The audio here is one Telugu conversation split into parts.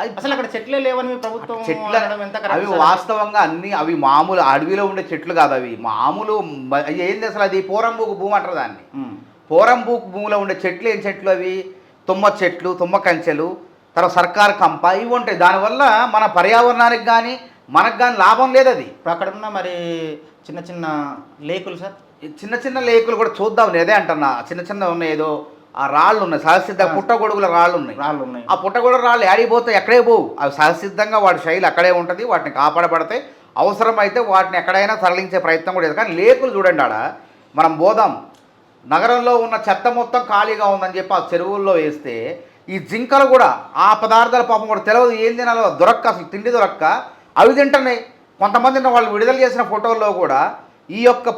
అది- అసలు అక్కడ చెట్లే లేవని ప్రభుత్వం చెట్లు అవి? వాస్తవంగా అన్ని అవి మామూలు అడవిలో ఉండే చెట్లు కాదు అవి. మామూలు ఏంది అసలు అది? పోరంబూకు భూమి అంటారు దాన్ని. పోరంబూకు భూమిలో ఉండే చెట్లు ఏం చెట్లు అవి? తుమ్మ చెట్లు తుమ్మ కంచెలు తర్వాత సర్కార్ కంప ఇవి ఉంటాయి. దానివల్ల మన పర్యావరణానికి కానీ మనకు కానీ లాభం లేదు అది. ఇప్పుడు అక్కడ ఉన్న మరి చిన్న చిన్న లేకులు సార్? చిన్న చిన్న లేకులు కూడా చూద్దాం నేదే అంటున్నా. చిన్న చిన్న ఉన్నాయి ఏదో. ఆ రాళ్ళు ఉన్నాయి సహసిద్ధ పుట్టగొడుగుల రాళ్ళు ఉన్నాయి రాళ్ళు ఉన్నాయి ఆ పుట్టగొడుగు రాళ్ళు ఏడిపోతే ఎక్కడే పోవు? అవి సహసిద్ధంగా వాటి శైలి అక్కడే ఉంటుంది వాటిని కాపాడబడతాయి. అవసరమైతే వాటిని ఎక్కడైనా తరలించే ప్రయత్నం కూడా లేదు. కానీ లేకులు చూడండి ఆడ. మనం పోదాం నగరంలో ఉన్న చెత్త మొత్తం ఖాళీగా ఉందని చెప్పి ఆ చెరువుల్లో వేస్తే ఈ జింకలు కూడా ఆ పదార్థాల పాపం కూడా తెలియదు ఏం తినాలో దొరక్క అసలు తిండి దొరక్క. అవి తింటున్నాయి. కొంతమంది వాళ్ళు విడుదల చేసిన ఫోటోల్లో కూడా ఈ యొక్క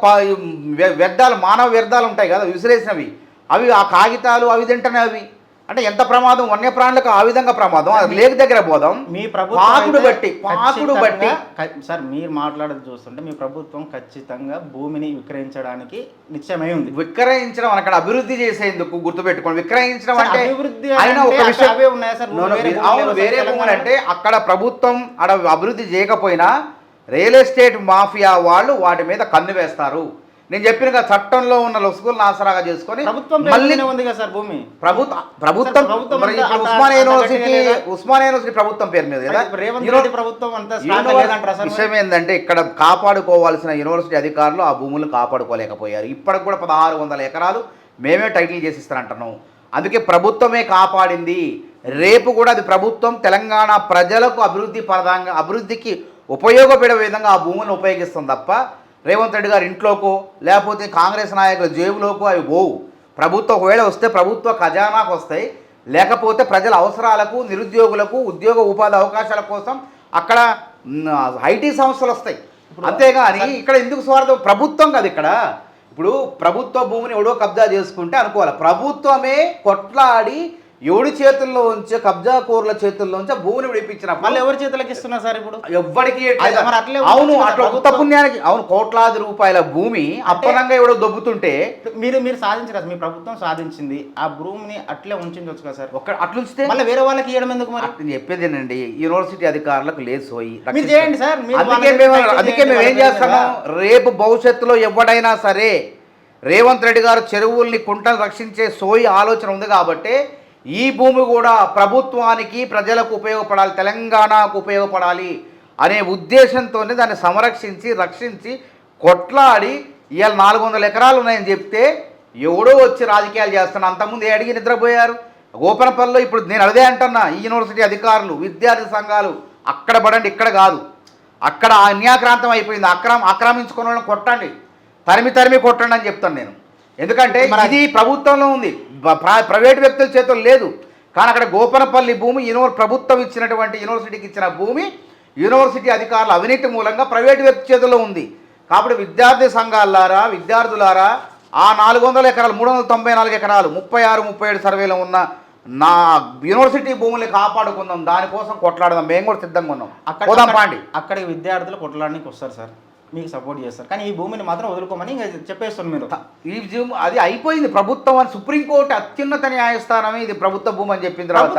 వ్యర్థాలు మానవ వ్యర్థాలు ఉంటాయి కదా విసిరేసినవి. అవి ఆ కాగితాలు అవి తింటున్నాయి అవి. అంటే ఎంత ప్రమాదం? వన్యప్రాణులకు ఆ విధంగా ప్రమాదం. అది లేక్ దగ్గర పోదాం. మీ ప్రభుత్వం బట్టి పాకుడు బట్టి. సార్ మీరు మాట్లాడేది చూస్తుంటే మీ ప్రభుత్వం ఖచ్చితంగా భూమిని విక్రయించడానికి నిశ్చయమై ఉంది. విక్రయించడం అక్కడ అభివృద్ధి చేసేందుకు గుర్తుపెట్టుకోండి. విక్రయించడం అంటే అభివృద్ధి వేరే అవును, భూములు వేరే? అంటే అక్కడ ప్రభుత్వం అక్కడ అభివృద్ధి చేయకపోయినా రియల్ ఎస్టేట్ మాఫియా వాళ్ళు వాటి మీద కన్ను వేస్తారు. నేను చెప్పిన చట్టంలో ఉన్న లొసుగులను ఆసరాగా చేసుకొని మళ్ళీ ఉంది కదా సార్ భూమి? ప్రభుత్వ ప్రభుత్వం అంతా యూనివర్సిటీ? ఉస్మానియా యూనివర్సిటీ ప్రభుత్వం పేరు మీద కదా? ప్రభుత్వం? విషయం ఏంటంటే ఇక్కడ కాపాడుకోవాల్సిన యూనివర్సిటీ అధికారులు ఆ భూములు కాపాడుకోలేకపోయారు. ఇప్పటికి కూడా పదహారు వందల ఎకరాలు మేమే టైటిల్ చేసి ఇస్తానంటున్నాం అందుకే ప్రభుత్వమే కాపాడింది. రేపు కూడా అది ప్రభుత్వం తెలంగాణ ప్రజలకు అభివృద్ధి పరంగా అభివృద్ధికి ఉపయోగపడే విధంగా ఆ భూములను ఉపయోగిస్తుంది తప్ప రేవంత్ రెడ్డి గారి ఇంట్లోకో లేకపోతే కాంగ్రెస్ నాయకుల జేబులోకో అవి పోవు. ప్రభుత్వం ఒకవేళ వస్తే ప్రభుత్వ ఖజానాకు వస్తాయి. లేకపోతే ప్రజల అవసరాలకు నిరుద్యోగులకు ఉద్యోగ ఉపాధి అవకాశాల కోసం అక్కడ ఐటీ సంస్థలు వస్తాయి. అంతేగాని ఇక్కడ ఎందుకు స్వార్థం? ప్రభుత్వం కాదు ఇక్కడ. ఇప్పుడు ప్రభుత్వ భూమిని ఎవడో కబ్జా చేసుకుంటే అనుకోవాలి. ప్రభుత్వమే కొట్లాడి ఎవడి చేతుల్లో ఉంచి కబ్జా కోర్ల చేతుల్లో ఉంచి భూమిని విడిపించినప్పుడు మళ్ళీ ఎవరి చేతులకు ఇస్తున్నారు సార్ ఇప్పుడు? అట్లే ఉండొచ్చు అవును అట్లా ప్రభుత్వం. పుణ్యానికి అవును కోట్లాది రూపాయల భూమి అప్పనంగా ఎవడో దొబ్బుతుంటే మీరు మీరు సాధించారు మీ ప్రభుత్వం సాధించింది. ఆ భూమిని అట్లే ఉంచవచ్చు కదా సార్? ఒక్క అట్లుంచితే మళ్ళీ వేరే వాళ్ళకి ఇవ్వడం ఎందుకు మరి? అట్లా చెప్పేదేనండి యూనివర్సిటీ అధికారులకు లేదు సోయి మీరు చేయండి సార్ అందుకే మేము అందుకే ఏం చేస్తాము. రేపు భవిష్యత్తులో ఎవడైనా సరే రేవంత్ రెడ్డి గారు చెరువుల్ని కుంటలు రక్షించే సోయి ఆలోచన ఉంది కాబట్టి ఈ భూమి కూడా ప్రభుత్వానికి ప్రజలకు ఉపయోగపడాలి తెలంగాణకు ఉపయోగపడాలి అనే ఉద్దేశంతోనే దాన్ని సంరక్షించి రక్షించి కొట్లాడి ఇవాళ నాలుగు వందల ఎకరాలు ఉన్నాయని చెప్తే ఎవడో వచ్చి రాజకీయాలు చేస్తాను అంతకుముందు ఏ అడిగి నిద్రపోయారు? గోపనపల్లిలో ఇప్పుడు నేను అదే అంటున్నా. ఈ యూనివర్సిటీ అధికారులు విద్యార్థి సంఘాలు అక్కడ పడండి ఇక్కడ కాదు. అక్కడ అన్యాక్రాంతం అయిపోయింది. అక్రమ ఆక్రమించుకున్న వాళ్ళని కొట్టండి. తరిమి తరిమి కొట్టండి అని చెప్తాను నేను. ఎందుకంటే ఇది ప్రభుత్వంలో ఉంది. ప్రైవేట్ వ్యక్తుల చేతుల్లో లేదు. కానీ అక్కడ గోపనపల్లి భూమి యూనివర్ ప్రభుత్వం ఇచ్చినటువంటి యూనివర్సిటీకి ఇచ్చిన భూమి యూనివర్సిటీ అధికారుల అవినీతి మూలంగా ప్రైవేట్ వ్యక్తి చేతుల్లో ఉంది. కాబట్టి విద్యార్థి సంఘాలారా విద్యార్థులారా ఆ నాలుగు వందల ఎకరాలు మూడు వందల తొంభై నాలుగు ఎకరాలు ముప్పై ఆరు ముప్పై ఏడు సర్వేలో ఉన్న నా యూనివర్సిటీ భూముల్ని కాపాడుకుందాం దానికోసం కొట్లాడదాం మేము కూడా సిద్ధంగా ఉన్నాం. అక్కడ పోదాం పాండి. అక్కడికి విద్యార్థులు కొట్టడానికి వస్తారు సార్. మీకు సపోర్ట్ చేస్తారు. కానీ ఈ భూమిని మాత్రం వదులుకోమని ఇంకా చెప్పేస్తుంది మీరు. ఈ భూమి అది అయిపోయింది. ప్రభుత్వం అని సుప్రీంకోర్టు అత్యున్నత న్యాయస్థానమే ఇది ప్రభుత్వ భూమి అని చెప్పిన తర్వాత.